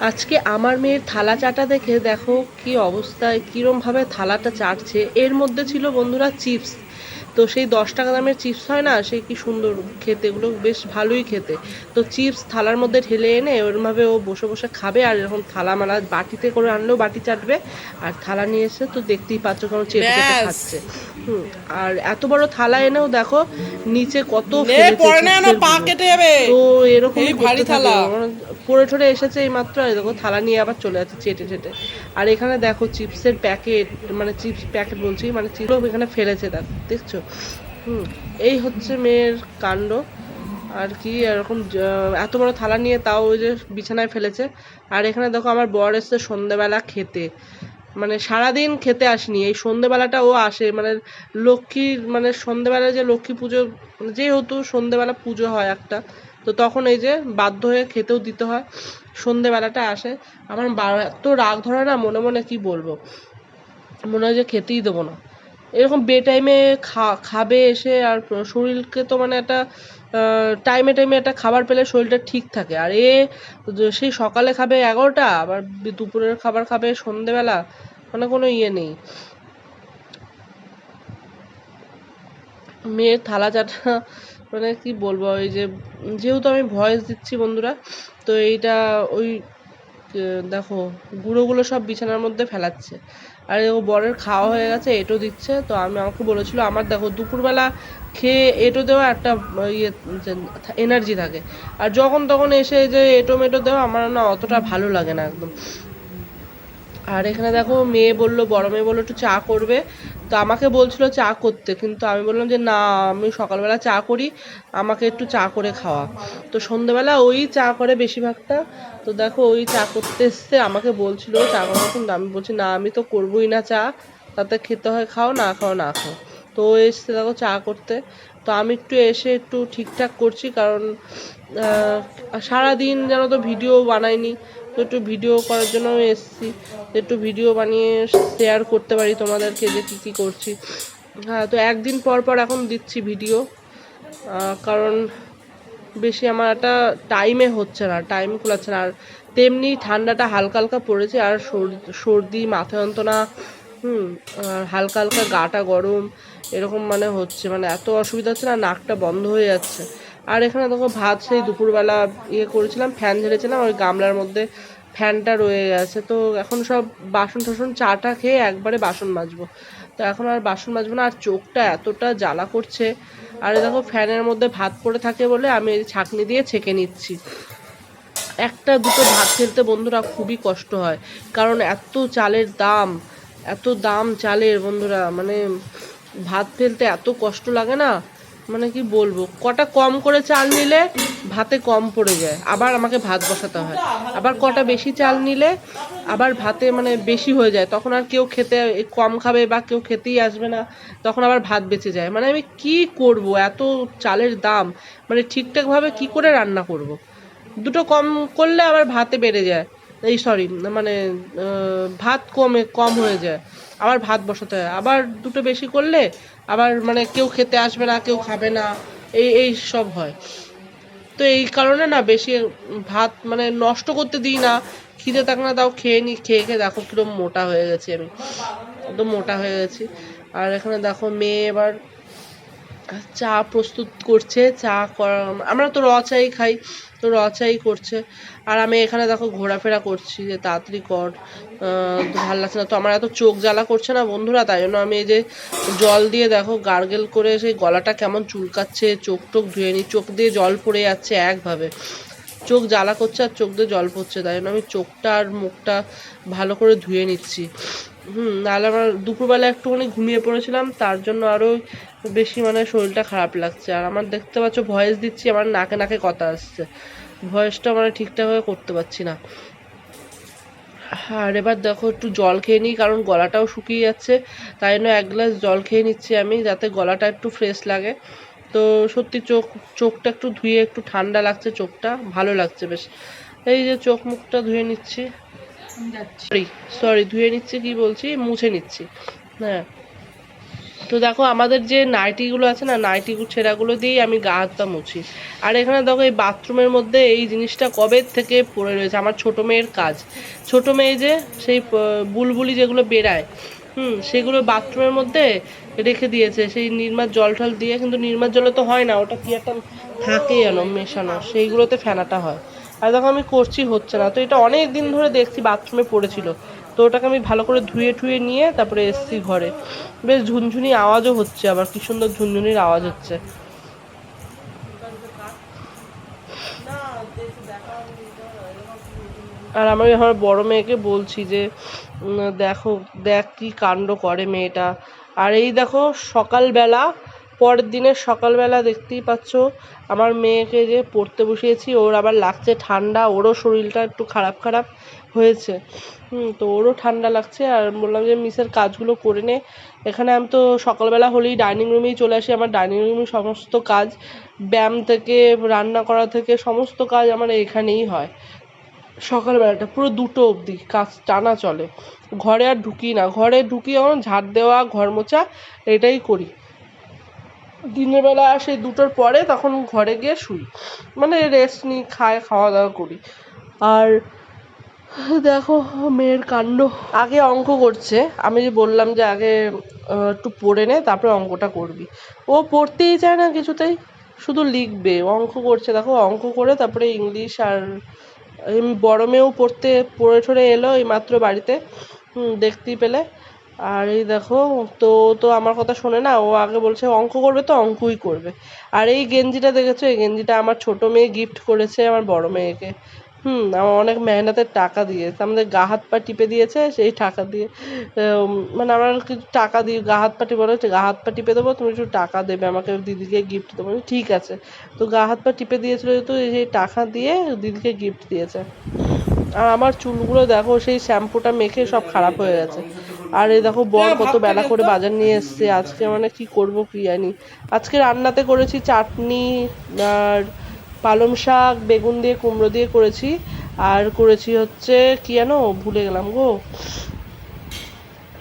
আজকে আমার মেয়ের থালা চাটা দেখে দেখো কি অবস্থায়, কীরমভাবে থালাটা চাটছে। এর মধ্যে ছিল বন্ধুরা চিপস। তো সেই দশ টাকা দামের চিপস হয় না সেই কি সুন্দর খেতে এগুলো বেশ ভালোই খেতে। তো চিপস থালার মধ্যে ঢেলে এনে ওরমভাবে ও বসে বসে খাবে আর এরকম থালা মালা বাটিতে করে আনলেও বাটি চাটবে। আর থালা নিয়ে এসে তো দেখতেই পাচ্ছ কেমন চেপে চেপে খাচ্ছে। হুম আর এত বড় থালা এনেও দেখো নিচে কত তো এরকম ভারী থালা। পড়ে ঠরে এসেছে এই মাত্র দেখো থালা নিয়ে আবার চলে যাচ্ছে চেটে চেটে। আর এখানে দেখো চিপসের প্যাকেট মানে চিপস প্যাকেট বলছি মানে চিপস এখানে ফেলেছে দেখো দেখছ? হুম, এই হচ্ছে মেয়ের কাণ্ড। আর কি, এরকম এত বড় থালা নিয়ে তাও ওই যে বিছানায় ফেলেছে। আর এখানে দেখো আমার বর এসছে সন্ধেবেলা খেতে। মানে সারাদিন খেতে আসেনি। এই সন্ধেবেলাটা ও আসে। মানে লক্ষ্মীর মানে সন্ধেবেলায় যে লক্ষ্মী পুজো মানে যেহেতু সন্ধেবেলা পুজো হয় একটা, তো তখন এই যে বাধ্য হয়ে খেতেও দিতে হয়। সন্ধেবেলাটা আসে। আমার এত রাগ ধরে না মনে মনে কি বলব? মনে হয় যে খেতেই দেবো না। এরকম বে টাইমে খা, খাবে এসে আর শরীরকে তো মানে একটা টাইমে টাইমে একটা খাবার পেলে শরীরটা ঠিক থাকে। আর এ সেই সকালে খাবে এগারোটা, আবার দুপুরের খাবার খাবে সন্ধেবেলা মানে কোনো ইয়ে নেই। মেয়ের থালা চাটা মানে কি বলব, ওই যে, যেহেতু আমি ভয়েস দিচ্ছি বন্ধুরা, তো এইটা ওই দেখো, গুঁড়োগুলো সব বিছানার মধ্যে ফেলাচ্ছে। আর ও বরের খাওয়া হয়ে গেছে, এটো দিচ্ছে। তো আমি, আমাকে বলেছিল, আমার দেখো, দুপুরবেলা খেয়ে এটো দেওয়া একটা ইয়ে এনার্জি থাকে। আর যখন তখন এসে যে এটো মেটো দেওয়া, আমার না অতটা ভালো লাগে না একদম। আর এখানে দেখো মেয়ে বলল, বড় মেয়ে বলল, একটু চা করবে? তো আমাকে বলছিল চা করতে, কিন্তু আমি বললাম যে, না, আমি সকালবেলা চা করি, আমাকে একটু চা করে খাওয়া। তো সন্ধ্যেবেলা ওই চা করে বেশিরভাগটা। তো দেখো ওই চা করতে এসছে, আমাকে বলছিল চা করার কিন্তু আমি বলছি, না, আমি তো করবোই না চা, তাতে খেতে হয়, খাও, না খাও না খাও। তো এসছে দেখো চা করতে। তো আমি একটু এসে একটু ঠিকঠাক করছি, কারণ সারাদিন যেন তো ভিডিও বানাইনি একটু ভিডিও করার জন্য আমি এসেছি। একটু ভিডিও বানিয়ে শেয়ার করতে পারি তোমাদেরকে যে কী কী করছি। হ্যাঁ তো একদিন পর পর এখন দিচ্ছি ভিডিও কারণ বেশি আমার একটা টাইমে হচ্ছে না টাইম কুলাচ্ছে না। আর তেমনি ঠান্ডাটা হালকা হালকা পড়েছে, আর সর- সর্দি, মাথা যন্ত্রণা, হুম, আর হালকা হালকা গাটা গরম, এরকম মানে হচ্ছে। মানে এত অসুবিধা হচ্ছে না, নাকটা বন্ধ হয়ে যাচ্ছে। আর এখানে দেখো ভাত সেই দুপুরবেলা ইয়ে করেছিলাম, ফ্যান ঝেড়েছিলাম ওই গামলার মধ্যে ফ্যানটা রয়ে গেছে। তো এখন সব বাসন টাসন চাটা খেয়ে একবারে বাসন মাজবো। তো এখন আর বাসন মাজবো না, আর চোখটা এতটা জ্বালা করছে। আর দেখো ফ্যানের মধ্যে ভাত পড়ে থাকে বলে আমি ছাঁকনি দিয়ে ছেঁকে নিচ্ছি। একটা দুটো ভাত ফেলতে বন্ধুরা খুবই কষ্ট হয়, কারণ এত চালের দাম, এত দাম চালের বন্ধুরা মানে ভাত ফেলতে এত কষ্ট লাগে না। মানে কি বলব, কটা কম করে চাল নিলে ভাতে কম পড়ে যায়, আবার আমাকে ভাত বসাতে হয়। আবার কটা বেশি চাল নিলে আবার ভাতে মানে বেশি হয়ে যায়, তখন আর কেউ খেতে কম খাবে বা কেউ খেতেই আসবে না, তখন আবার ভাত বেঁচে যায়। মানে আমি কি করব, এত চালের দাম মানে ঠিকঠাকভাবে কি করে রান্না করব। দুটো কম করলে আবার ভাতে বেড়ে যায়, এই সরি মানে ভাত কমে, কম হয়ে যায়। আবার ভাত বসাতে হয়। আবার দুটো বেশি করলে আবার মানে কেউ খেতে আসবে না, কেউ খাবে না, এই এই সব হয়। তো এই কারণে না বেশি ভাত মানে নষ্ট করতে দিই না। খিদে থাক না, তাও খেয়ে নিই খেয়ে খেয়ে দেখো কিরম মোটা হয়ে গেছি আমি। একদম মোটা হয়ে গেছি। আর এখানে দেখো মেয়ে এবার চা প্রস্তুত করছে, চা আমরা তো র চাই খাই, তো র চাই করছে। আর আমি এখানে দেখো ঘোরাফেরা করছি যে তাড়াতাড়ি কর ভালো ভালো লাগছে না। তো আমার এত চোখ জ্বালা করছে না বন্ধুরা, তাই জন্য আমি এই যে জল দিয়ে দেখো গার্গেল করে সেই গলাটা কেমন চুলকাচ্ছে চোখ টোক ধুয়ে নিই চোখ দিয়ে জল পড়ে যাচ্ছে একভাবে। চোখ জ্বালা করছে আর চোখ দিয়ে জল পড়ছে, তাই জন্য আমি চোখটা আর মুখটা ভালো করে ধুয়ে নিচ্ছি। হুম, নাহলে আমার দুপুরবেলা একটুখানি ঘুমিয়ে পড়েছিলাম, তার জন্য আরও বেশি মানে শরীরটা খারাপ লাগছে। আর আমার দেখতে পাচ্ছ ভয়েস দিচ্ছি, আমার নাকে নাকে কথা আসছে। ভয়েসটা মানে ঠিকঠাকভাবে করতে পারছি না। আর এবার দেখো, একটু জল খেয়ে নিই, কারণ গলাটাও শুকিয়ে যাচ্ছে। তাই জন্য এক গ্লাস জল খেয়ে নিচ্ছি আমি, যাতে গলাটা একটু ফ্রেশ লাগে। তো সত্যি চোখ, চোখটা একটু ধুয়ে একটু ঠান্ডা লাগছে চোখটা, ভালো লাগছে বেশ। এই যে চোখ মুখটা ধুয়ে নিচ্ছি। সরি সরি ধুয়ে নিচ্ছি কি বলছি? মুছে নিচ্ছি। হ্যাঁ। তো দেখো আমাদের যে নাইটিগুলো আছে না, নাইটি ছেঁড়াগুলো দিয়েই আমি গা হাতটা মুছি। আর এখানে দেখো এই বাথরুমের মধ্যে এই জিনিসটা কবে থেকে পড়ে রয়েছে? আমার ছোটো মেয়ের কাজ। ছোট মেয়ে যে সেই বুলবুলি যেগুলো বেরায় হুম, সেগুলো বাথরুমের মধ্যে রেখে দিয়েছে। সেই নির্মার জল টল দিয়ে কিন্তু নির্মার জলে তো হয় না, ওটা কি একটা থাকে যেন, মেশানো। সেইগুলোতে ফেনাটা হয়। আর দেখো আমি করছি, হচ্ছে না। তো এটা অনেক দিন ধরে দেখছি, বাথরুমে পড়েছিল। তো ওটাকে আমি ভালো করে ধুয়ে ঠুয়ে নিয়ে তারপরে এসছি ঘরে। বেশ ঝুনঝুনি আওয়াজও হচ্ছে আবার, কি সুন্দর ঝুনঝুনির আওয়াজ হচ্ছে। আর আমি আমার বড় মেয়েকে বলছি যে দেখো, দেখ কি কাণ্ড করে মেয়েটা। আর এই দেখো, সকালবেলা, পরের দিনের সকালবেলা দেখতেই পাচ্ছ, আমার মেয়েকে যে পড়তে বসিয়েছি, ওর আবার লাগছে ঠান্ডা, ওরও শরীরটা একটু খারাপ খারাপ হয়েছে। হুম, তো ওরও ঠান্ডা লাগছে, আর বললাম যে, মিসের কাজগুলো করে নে। এখানে আমি তো সকালবেলা হলেই ডাইনিং রুমেই চলে আসি, আমার ডাইনিং রুমে সমস্ত কাজ, ব্যায়াম থেকে, রান্না করা থেকে, সমস্ত কাজ আমার এখানেই হয়। সকালবেলাটা পুরো দুটো অবধি, কাজ টানা চলে। ঘরে আর ঢুকি না। ঘরে ঢুকি যখন ঝাড় দেওয়া, ঘর মোছা, এটাই করি। দিনের বেলা সেই দুটোর পরে তখন ঘরে গিয়ে শুই। মানে রেস্ট নিই, খাই খাওয়া দাওয়া করি। আর দেখো, মেয়ের কাণ্ড। আগে অঙ্ক করছে। আমি যে বললাম যে আগে একটু পড়ে নে, তারপরে অঙ্কটা করবি। ও পড়তেই চায় না কিছুতেই। শুধু লিখবে। অঙ্ক করছে। দেখো, অঙ্ক করে তারপরে ইংলিশ আর বড় মেয়েও পড়তে পড়ে ঠড়ে এলো এই মাত্র বাড়িতে। দেখতেই পেলে। আর এই দেখো, তো তো আমার কথা শোনে না, ও আগে বলছে অঙ্ক করবে তো অঙ্কই করবে। আর এই গেঞ্জিটা দেখেছ? এই গেঞ্জিটা আমার ছোট মেয়ে গিফট করেছে আমার বড় মেয়েকে। হুম, আমার অনেক মেহনতের টাকা দিয়েছে। আমাদের গা হাত পা টিপে দিয়েছে, সেই টাকা দিয়ে মানে আমার কিছু টাকা দিয়ে গা হাত পা টিপে বলেছে গা হাত পা টিপে দেবো, তুমি একটু টাকা দেবে, আমাকে দিদিকে গিফট দেবো। ঠিক আছে। তো গা হাত পা টিপে দিয়েছিল যেহেতু সেই টাকা দিয়ে দিদিকে গিফট দিয়েছে। আর আমার চুলগুলো দেখো সেই শ্যাম্পুটা মেখে সব খারাপ হয়ে গেছে। আর এই দেখো বর কত বেলা করে বাজার নিয়ে এসছে। আজকে মানে কি করব কি জানি। আজকে রান্নাতে করেছি চাটনি আর পালং শাক বেগুন দিয়ে কুমড়ো দিয়ে করেছি। আর করেছি হচ্ছে কি জানো ভুলে গেলাম গো।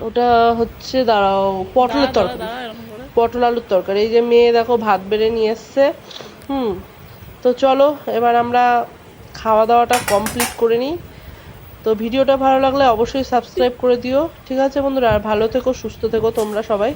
ওটা হচ্ছে দাঁড়াও পটলের তরকারি। পটল আলুর তরকারি। এই যে মেয়ে দেখো ভাত বেড়ে নিয়ে এসছে। হুম তো চলো এবার আমরা খাওয়া দাওয়াটা কমপ্লিট করে নিই। তো ভিডিওটা ভালো লাগলে অবশ্যই সাবস্ক্রাইব করে দিও। ঠিক আছে বন্ধুরা, আর ভালো থেকো, সুস্থ থেকো, তোমরা সবাই।